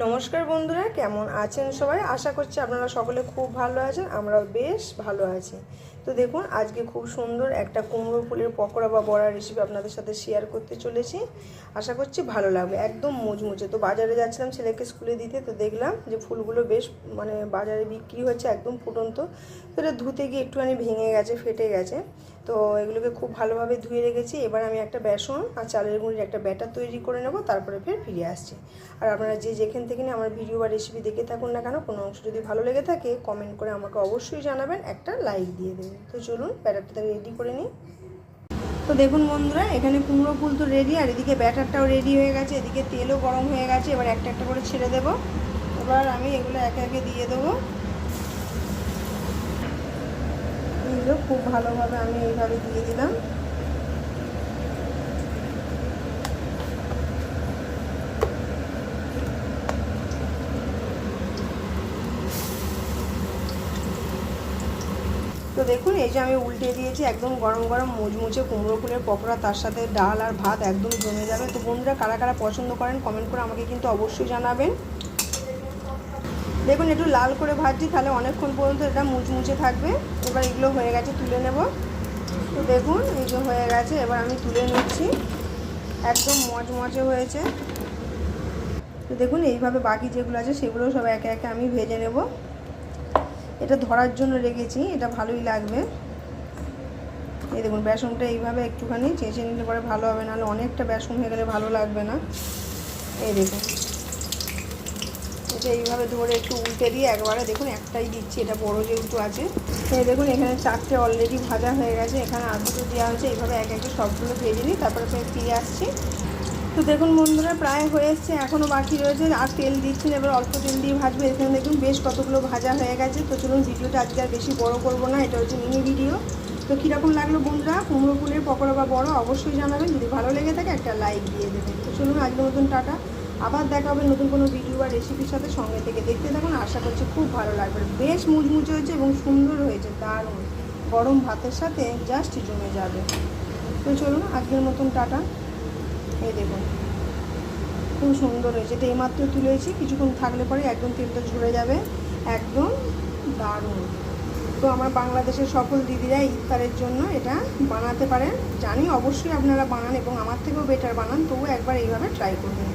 নমস্কার বন্ধুরা, কেমন আছেন সবাই? আশা করছি আপনারা সকলে খুব ভালো আছেন, আমরাও বেশ ভালো আছি। তো দেখুন, আজকে খুব সুন্দর একটা কুমড়ো ফুলের পকোড়া বা বড়া রেসিপি আপনাদের সাথে শেয়ার করতে চলেছি। আশা করছি ভালো লাগবে, একদম মুচমুচে। তো বাজারে যাচ্ছিলাম ছেলেকে স্কুলে দিতে, তো দেখলাম যে ফুলগুলো বেশ মানে বাজারে বিক্রি হচ্ছে একদম ফুটন্ত। তো এটা ধুতে গিয়ে একটুখানি ভেঙে গেছে, ফেটে গেছে। তো এগুলোকে খুব ভালোভাবে ধুয়ে রেখেছি। এবার আমি একটা বেসন আর চালের গুঁড়ির একটা ব্যাটার তৈরি করে নেব, তারপরে ফের ফিরে আসছি। আর আপনারা যে যেখান থেকে আমার ভিডিও বা রেসিপি দেখে থাকুন না কেন, কোনো অংশ যদি ভালো লেগে থাকে কমেন্ট করে আমাকে অবশ্যই জানাবেন, একটা লাইক দিয়ে দেবেন। তো চলুন ব্যাটারটা রেডি করে নিই। তো দেখুন বন্ধুরা, এখানে কুমড়ো ফুল তো রেডি আর এদিকে ব্যাটারটাও রেডি হয়ে গেছে। এদিকে তেলও গরম হয়ে গেছে, এবার একটা একটা করে ছেড়ে দেব। এবার আমি এগুলো একে একে দিয়ে দেবো। এগুলো খুব ভালোভাবে আমি এইভাবে দিয়ে দিলাম। তো দেখুন, এই যে আমি উল্টে দিয়েছি, একদম গরম গরম মুচমুচে কুমড়ো ফুলের পকোড়া, তার সাথে ডাল আর ভাত একদম জমে যাবে। তো বন্ধুরা, কারা কারা পছন্দ করেন কমেন্ট করে আমাকে কিন্তু অবশ্যই জানাবেন। দেখুন, একটু লাল করে ভাজছি, তাহলে অনেকক্ষণ পর্যন্ত এটা মুচমুচে থাকবে। এবার এগুলো হয়ে গেছে, তুলে নেব। তো দেখুন, এই যে হয়ে গেছে, এবার আমি তুলে নিচ্ছি। একদম মজমজে হয়েছে। তো দেখুন, এইভাবে বাকি যেগুলো আছে সেগুলো সব একে একে আমি ভেজে নেব। এটা ধরার জন্য রেখেছি, এটা ভালোই লাগবে। এই দেখুন, বেসনটা এইভাবে একটুখানি চেঁচে নিলে পরে ভালো হবে, নাহলে অনেকটা বেসন হয়ে গেলে ভালো লাগবে না। এই দেখুন, এটা এইভাবে ধরে একটু উল্টে দিয়ে একবারে দেখুন একটাই দিচ্ছি, এটা বড় যেহেতু আছে। এই দেখুন, এখানে চারটে অলরেডি ভাজা হয়ে গেছে, এখানে আর দুটো দেওয়া হয়েছে, এইভাবে এক একে সবগুলো ভেজে নিই, তারপরে ফিরে আসছি তো দেখুন বন্ধুরা, প্রায় হয়ে এসছে এখনও বাকি রয়েছে। আর তেল দিচ্ছি না এবার অল্প তেল দিয়ে ভাজবে। এখানে দেখুন বেশ কতগুলো ভাজা হয়ে গেছে। তো চলুন ভিডিওটা আজকে আর বেশি বড় করব না, এটা হচ্ছে মিনি ভিডিও তো কীরকম লাগল বন্ধুরা? কুমড়ো ফুলের পকোড়া বা বড়, অবশ্যই জানাবেন। যদি ভালো লেগে থাকে, একটা লাইক দিয়ে দেবেন। তো চলুন আজকের মতন টাটা। আবার দেখা হবে নতুন কোনো ভিডিও বা রেসিপির সাথে সঙ্গে থেকে। দেখতে থাকুন, আশা করছি খুব ভালো লাগবে। বেশ মুচমুচে হয়েছে এবং সুন্দর হয়েছে, দারুণ। গরম ভাতের সাথে জাস্ট জমে যাবে। তো চলুন, আজকের মতন টাটা। এই দেখুন। খুব সুন্দর হয়েছে। এটা এইমাত্র তুলেছি, কিছুক্ষণ থাকলে পরে একদম তেলটা ঝরে যাবে। একদম দারুণ। তো আমার বাংলাদেশের সকল দিদিরা ইফতারের জন্য এটা বানাতে পারেন। জানি অবশ্যই আপনারা বানান এবং আমার থেকেও বেটার বানান তবু একবার এইভাবে ট্রাই করবেন